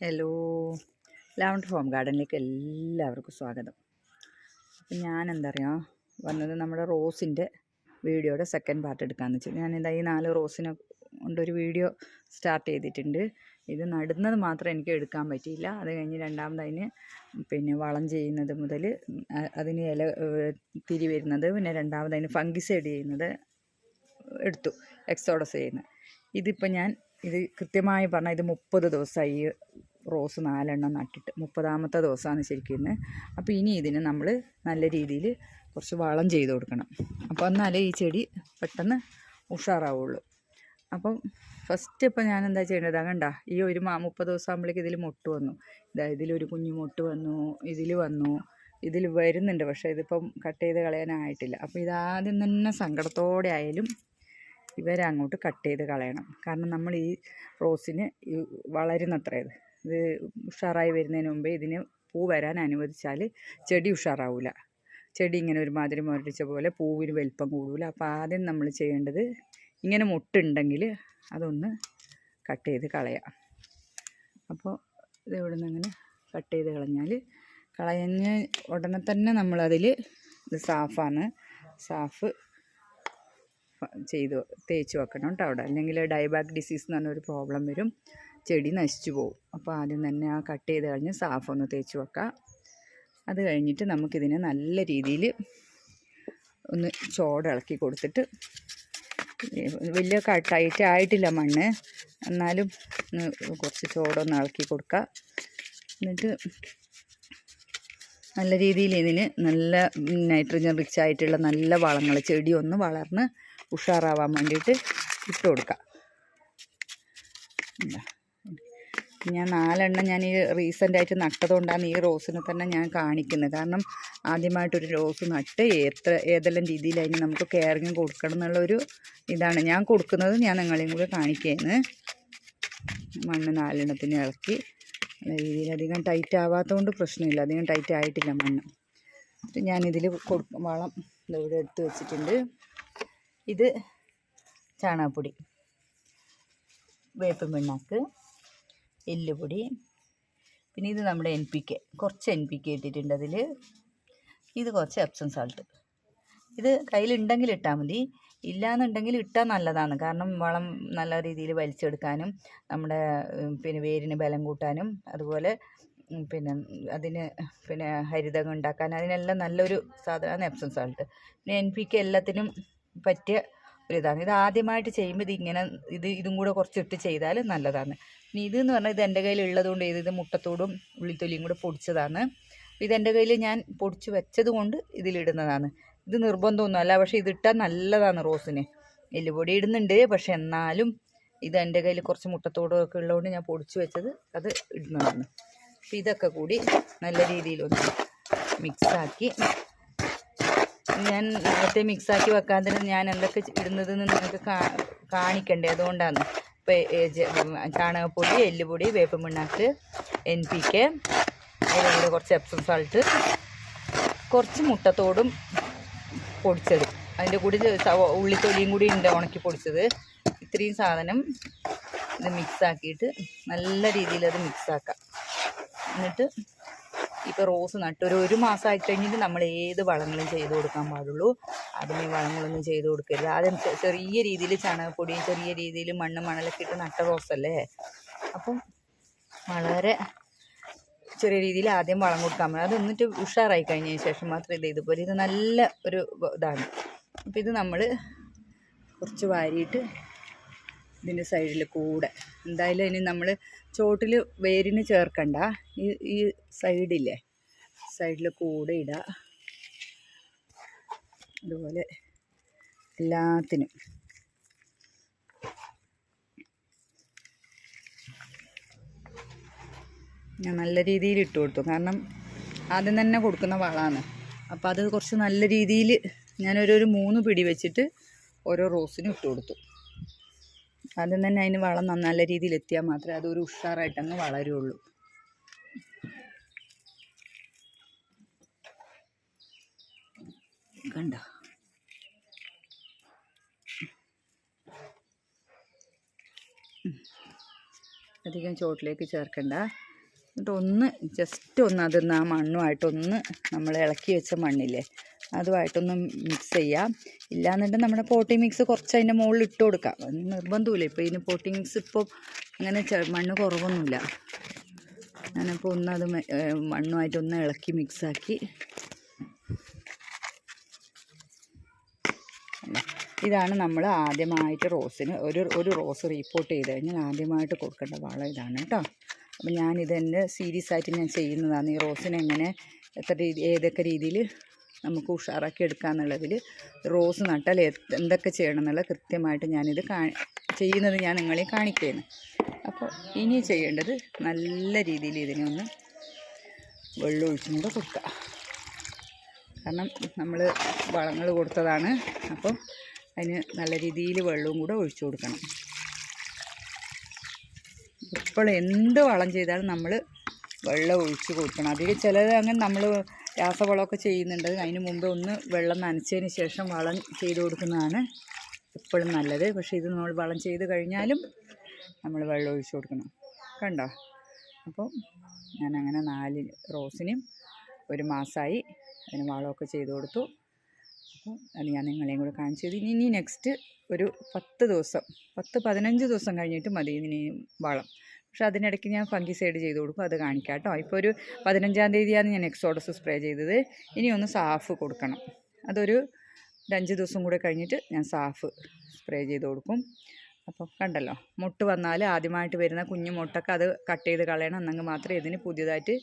Hello lavender home ഗാർഡനിലേക്ക് എല്ലാവർക്കും സ്വാഗതം. അപ്പം ഞാൻ എന്താ പറയുക വന്നത് നമ്മുടെ റോസിന്റെ വീഡിയോയുടെ സെക്കൻഡ് പാർട്ട് എടുക്കാമെന്ന് വെച്ചാൽ ഞാനിതാ ഈ നാല് റോസിനെ കൊണ്ടൊരു വീഡിയോ സ്റ്റാർട്ട് ചെയ്തിട്ടുണ്ട്. ഇത് നടുന്നത് മാത്രം എനിക്ക് എടുക്കാൻ പറ്റിയില്ല. അത് കഴിഞ്ഞ് രണ്ടാമതതിന് പിന്നെ വളം ചെയ്യുന്നത് മുതൽ അതിന് ഇല തിരി വരുന്നത് പിന്നെ രണ്ടാമതതിന് ഫംഗിസ് ഫംഗിസൈഡ് ചെയ്യുന്നത് എടുത്തു എക്സോഡസ് ചെയ്യുന്നത്. ഇതിപ്പോൾ ഞാൻ ഇത് കൃത്യമായി പറഞ്ഞാൽ ഇത് മുപ്പത് ദിവസമായി റോസ് നാലെണ്ണം നട്ടിട്ട് മുപ്പതാമത്തെ ദിവസമാണ് ശരിക്കും ഇന്ന്. അപ്പോൾ ഇനി ഇതിന് നമ്മൾ നല്ല രീതിയിൽ കുറച്ച് വളം ചെയ്ത് കൊടുക്കണം. അപ്പോൾ എന്നാലേ ഈ ചെടി പെട്ടെന്ന് ഉഷാറാവുള്ളൂ. അപ്പം ഫസ്റ്റ് ഇപ്പോൾ ഞാൻ എന്താ ചെയ്യേണ്ടത്? കണ്ട ഈ ഒരു മാ മുപ്പത് ദിവസം ആകുമ്പോഴേക്ക് ഇതിൽ മുട്ട് വന്നു. ഇതാ ഇതിലൊരു കുഞ്ഞു മുട്ട് വന്നു ഇതിൽ വന്നു ഇതിൽ വരുന്നുണ്ട്. പക്ഷേ ഇതിപ്പം കട്ട് ചെയ്ത് കളയാനായിട്ടില്ല. അപ്പോൾ ഇതാദ്യം തന്നെ സങ്കടത്തോടെ ആയാലും ഇവരെ അങ്ങോട്ട് കട്ട് ചെയ്ത് കളയണം. കാരണം നമ്മൾ ഈ റോസിന് വളരുന്നത്ര ഇത്. ഇത് ഉഷാറായി വരുന്നതിന് മുമ്പേ ഇതിന് പൂ വരാൻ അനുവദിച്ചാൽ ചെടി ഉഷാറാവില്ല ചെടി ഇങ്ങനെ ഒരുമാതിരി മുരടിച്ച പോലെ പൂവിന് വലിപ്പം കൂടില്ല അപ്പോൾ ആദ്യം നമ്മൾ ചെയ്യേണ്ടത് ഇങ്ങനെ മുട്ടുണ്ടെങ്കിൽ അതൊന്ന് കട്ട് ചെയ്ത് കളയാം. അപ്പോൾ ഇത് ഇവിടെ നിന്ന് ഇങ്ങനെ കട്ട് ചെയ്ത് കളഞ്ഞാൽ കളഞ്ഞ് ഉടനെ തന്നെ നമ്മളതിൽ ഇത് സാഫാണ്. സാഫ് ചെയ്ത് തേച്ച് വെക്കണം കേട്ടോ അവിടെ. അല്ലെങ്കിൽ ഡയബാക്ക് ഡിസീസ് എന്ന് പറഞ്ഞൊരു പ്രോബ്ലം വരും. ചെടി നശിച്ചു പോകും അപ്പോൾ ആദ്യം തന്നെ ആ കട്ട് ചെയ്ത് കഴിഞ്ഞ് സാഫ് ഒന്ന് തേച്ച് വെക്കാം. അത് കഴിഞ്ഞിട്ട് നമുക്കിതിനെ നല്ല രീതിയിൽ ഒന്ന് ചോട് ഇളക്കി കൊടുത്തിട്ട് വലിയ കട്ടായിട്ട് ആയിട്ടില്ല മണ്ണ്. എന്നാലും കുറച്ച് ചോടൊന്ന് ഇളക്കി കൊടുക്കുക എന്നിട്ട് നല്ല രീതിയിൽ ഇതിന് നല്ല നൈട്രജൻ റിച്ച് ആയിട്ടുള്ള നല്ല വളങ്ങൾ ചെടി ഒന്ന് വളർന്ന് ഉഷാറാവാൻ വേണ്ടിയിട്ട് ഇട്ട് കൊടുക്കാം. ഇതാ. ഞാൻ നാലെണ്ണം ഞാൻ ഈ റീസെന്റായിട്ട് നട്ടതുകൊണ്ടാണ് ഈ റോസിനെ തന്നെ ഞാൻ കാണിക്കുന്നത്. കാരണം ആദ്യമായിട്ടൊരു റോസ് നട്ട് എത്ര ഏതെല്ലാം രീതിയിൽ അതിന് നമുക്ക് കെയറിങ് കൊടുക്കണം എന്നുള്ളൊരു ഇതാണ്. ഞാൻ കൊടുക്കുന്നത് ഞാൻ നിങ്ങളെയും കൂടി കാണിക്കുകയാണ് മണ്ണ് നാലെണ്ണത്തിന് ഇറക്കി. രീതിയിൽ അധികം ടൈറ്റ് ആവാത്തതുകൊണ്ട് പ്രശ്നമില്ല. അധികം ടൈറ്റ് ആയിട്ടില്ല മണ്ണ്. ഞാനിതിൽ കൊടുക്കും വളം ഇവിടെ എടുത്ത് വെച്ചിട്ടുണ്ട്. ഇത് ചാണകപ്പൊടി വേപ്പിൻ പിണ്ണാക്ക് എല്ലുപൊടി. പിന്നെ ഇത് നമ്മുടെ എൻ പി കെ കുറച്ച് എൻ പി കെ ഇട്ടിട്ടുണ്ട് അതിൽ. ഇത് കുറച്ച് എപ്സം സാൾട്ട് ഇത് കയ്യിലുണ്ടെങ്കിൽ ഇട്ടാൽ മതി. ഇല്ലാന്നുണ്ടെങ്കിൽ ഇട്ടാൽ നല്ലതാണ്. കാരണം വളം നല്ല രീതിയിൽ വലിച്ചെടുക്കാനും നമ്മുടെ പിന്നെ വേരിന് ബലം കൂട്ടാനും അതുപോലെ പിന്നെ അതിന് പിന്നെ ഹരിതകം ഉണ്ടാക്കാൻ അതിനെല്ലാം നല്ലൊരു സാധനമാണ് എപ്സം സാൾട്ട് പിന്നെ എൻ പി കെ എല്ലാത്തിനും പറ്റിയ ഒരിതാണ് ഇത് ആദ്യമായിട്ട് ചെയ്യുമ്പോൾ ഇത് ഇങ്ങനെ ഇത് ഇതും കൂടെ കുറച്ചിട്ട് ചെയ്താൽ നല്ലതാണ്. ഇനി ഇതെന്ന് പറഞ്ഞാൽ ഇത് എന്റെ കയ്യിൽ ഉള്ളതുകൊണ്ട് ഇത് ഇത് മുട്ടത്തോടും ഉള്ളിത്തൊലിയും കൂടെ പൊടിച്ചതാണ്. ഇത് എന്റെ കയ്യിൽ ഞാൻ പൊടിച്ച് വെച്ചത് കൊണ്ട് ഇതിലിടുന്നതാണ് ഇത് നിർബന്ധമൊന്നുമല്ല പക്ഷേ ഇതിട്ടാൽ നല്ലതാണ് റോസിന്. എല്ലുപൊടി ഇടുന്നുണ്ട്. പക്ഷെ എന്നാലും ഇത് എന്റെ കയ്യിൽ കുറച്ച് മുട്ടത്തോടും ഒക്കെ ഉള്ളതുകൊണ്ട് ഞാൻ പൊടിച്ച് വെച്ചത് അത് ഇടുന്നതാണ്. അപ്പം ഇതൊക്കെ കൂടി നല്ല രീതിയിലൊന്ന് മിക്സാക്കി ഞാൻ നേരത്തെ മിക്സാക്കി വെക്കാൻ തന്നെ ഞാൻ എന്തൊക്കെ ഇടുന്നതെന്ന് നിങ്ങൾക്ക് കാണിക്കണ്ടേ? അതുകൊണ്ടാണ്. ഇപ്പം ചാണകപ്പൊടി എല്ലുപൊടി വേപ്പ് പിണ്ണാക്ക് എൻ പി കെ അതിലൂടെ കുറച്ച് എപ്സം സാൾട്ട് കുറച്ച് മുട്ടത്തോടും പൊടിച്ചത്. അതിന്റെ കൂടി ഉള്ളിത്തൊലിയും കൂടി ഉണ്ട് ഉണക്കി പൊടിച്ചത്. ഇത്രയും സാധനം ഇത് മിക്സാക്കിയിട്ട് നല്ല രീതിയിൽ അത് മിക്സാക്കാം. എന്നിട്ട് ഇപ്പോൾ റോസ് നട്ട് ഒരു ഒരു മാസമായി കഴിഞ്ഞിട്ട് നമ്മൾ ഏത് വളങ്ങളും ചെയ്ത് കൊടുക്കാൻ പാടുള്ളൂ. അതിന് വളങ്ങളൊന്നും ചെയ്ത് കൊടുക്കരുത്. ആദ്യം ചെറിയ രീതിയിൽ ചാണകപ്പൊടി ചെറിയ രീതിയിൽ മണ്ണ് മണലൊക്കെ ഇട്ട് നട്ട റോസല്ലേ അപ്പം വളരെ ചെറിയ രീതിയിൽ ആദ്യം വളം കൊടുക്കാൻ പറ്റും അതൊന്നിട്ട് ഉഷാറായി കഴിഞ്ഞതിന് ശേഷം മാത്രം ഇത് ഇതുപോലെ ഇത് നല്ല ഒരു ഇതാണ്. അപ്പോൾ ഇത് നമ്മൾ കുറച്ച് വാരിയിട്ട് ഇതിന്റെ സൈഡിൽ കൂടെ. എന്തായാലും ഇനി നമ്മൾ ചോട്ടിൽ വേരിന് ചേർക്കണ്ട. ഈ ഈ സൈഡില്ലേ? സൈഡിൽ കൂടെ ഇടുക അതുപോലെ എല്ലാത്തിനും. ഞാൻ നല്ല രീതിയിൽ ഇട്ട് കൊടുത്തു. കാരണം ആദ്യം തന്നെ കൊടുക്കുന്ന വളമാണ്. അപ്പോൾ അത് കുറച്ച് നല്ല രീതിയിൽ ഞാനൊരു ഒരു മൂന്ന് പിടി വെച്ചിട്ട് ഓരോ റോസിനും ഇട്ട് കൊടുത്തു. ആദ്യം തന്നെ അതിന് വളം നല്ല രീതിയിൽ എത്തിയാൽ മാത്രമേ അതൊരു ഉഷാറായിട്ടങ്ങ് വളരുള്ളൂ. കണ്ട? അധികം ചോട്ടിലേക്ക് ചേർക്കണ്ട. എന്നിട്ട് ഒന്ന് ജസ്റ്റ് ഒന്ന് അതൊന്ന് ആ മണ്ണുമായിട്ടൊന്ന് നമ്മൾ ഇളക്കി വെച്ച മണ്ണില്ലേ അതുമായിട്ടൊന്ന് മിക്സ് ചെയ്യാം. ഇല്ലാന്നുണ്ടെങ്കിൽ നമ്മുടെ പോട്ടി മിക്സ് കുറച്ച് അതിന്റെ മുകളിൽ ഇട്ട് കൊടുക്കാം. നിർബന്ധമില്ല ഇപ്പോൾ ഇതിന് പോട്ടിംഗ് മിക്സ് ഇപ്പോൾ അങ്ങനെ മണ്ണ് കുറവൊന്നുമില്ല. ഞാനപ്പോൾ ഒന്ന് അത് മണ്ണുമായിട്ടൊന്ന് ഇളക്കി മിക്സാക്കി ഇതാണ് നമ്മൾ ആദ്യമായിട്ട് റോസിന് ഒരു ഒരു റോസ് റീപ്പോർട്ട് ചെയ്ത് കഴിഞ്ഞാൽ ആദ്യമായിട്ട് കൊടുക്കേണ്ട വളം ഇതാണ് കേട്ടോ. അപ്പം ഞാനിത് തന്നെ സീരിയസ് ആയിട്ട് ഞാൻ ചെയ്യുന്നതാണ്. ഈ റോസിനെ എങ്ങനെ എത്ര രീതി ഏതൊക്കെ രീതിയിൽ നമുക്ക് ഉഷാറാക്കി എടുക്കാമെന്നുള്ളതിൽ റോസ് നട്ടാൽ എന്തൊക്കെ ചെയ്യണം എന്നുള്ള കൃത്യമായിട്ട് ഞാനിത് കാ ചെയ്യുന്നത് ഞാൻ നിങ്ങളെ കാണിക്കുകയാണ്. അപ്പോൾ ഇനി ചെയ്യേണ്ടത് നല്ല രീതിയിൽ ഇതിനെ ഒന്ന് വെള്ളം ഒഴിച്ചും കൂടെ കൊടുക്കുക കാരണം നമ്മൾ വളങ്ങൾ കൊടുത്തതാണ്. അപ്പോൾ അതിന് നല്ല രീതിയിൽ വെള്ളവും കൂടെ ഒഴിച്ചു കൊടുക്കണം. ഇപ്പോൾ എന്ത് വളം ചെയ്താലും നമ്മൾ വെള്ളം ഒഴിച്ച് കൊടുക്കണം അതിൽ ചിലത് അങ്ങനെ നമ്മൾ രാസവളമൊക്കെ ചെയ്യുന്നുണ്ട്. അതിന് മുമ്പ് ഒന്ന് വെള്ളം നനച്ചതിന് ശേഷം വളം ചെയ്ത് കൊടുക്കുന്നതാണ് എപ്പോഴും നല്ലത്. പക്ഷേ ഇത് നമ്മൾ വളം ചെയ്ത് കഴിഞ്ഞാലും നമ്മൾ വെള്ളം ഒഴിച്ച് കൊടുക്കണം. കണ്ടോ? അപ്പോൾ ഞാൻ അങ്ങനെ നാല് റോസിനും ഒരു മാസമായി അതിന് വളമൊക്കെ ചെയ്ത് കൊടുത്തു. അപ്പോൾ അത് ഞാൻ നിങ്ങളെയും കൂടെ കാണിച്ചു തരും. ഇനി നെക്സ്റ്റ് ഒരു പത്ത് ദിവസം പത്ത് പതിനഞ്ച് ദിവസം കഴിഞ്ഞിട്ട് മതി ഇതിന് വളം. പക്ഷെ അതിനിടയ്ക്ക് ഞാൻ ഫംഗിസൈഡ് ചെയ്ത് കൊടുക്കും അത് കാണിക്കാം കേട്ടോ. ഇപ്പോൾ ഒരു പതിനഞ്ചാം തീയതിയാണ് ഞാൻ എക്സോഡസ് സ്പ്രേ ചെയ്തത്. ഇനി ഒന്ന് സാഫ് കൊടുക്കണം. അതൊരു അഞ്ച് ദിവസം കൂടെ കഴിഞ്ഞിട്ട് ഞാൻ സാഫ് സ്പ്രേ ചെയ്ത് കൊടുക്കും. അപ്പോൾ കണ്ടല്ലോ മുട്ട് വന്നാൽ ആദ്യമായിട്ട് വരുന്ന കുഞ്ഞു മുട്ടൊക്കെ അത് കട്ട് ചെയ്ത് കളയണം. എന്നെങ്കിൽ മാത്രമേ ഇതിന് പുതിയതായിട്ട്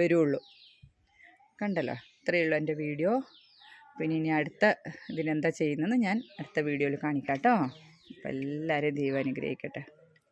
വരുള്ളൂ. കണ്ടല്ലോ ഇത്രയേ ഉള്ളൂ എന്റെ വീഡിയോ. പിന്നെ ഇനി അടുത്ത ഇതിനെന്താ ചെയ്യുന്നതെന്ന് ഞാൻ അടുത്ത വീഡിയോയിൽ കാണിക്കാം കേട്ടോ. അപ്പോൾ എല്ലാവരെയും ദൈവം അനുഗ്രഹിക്കട്ടെ.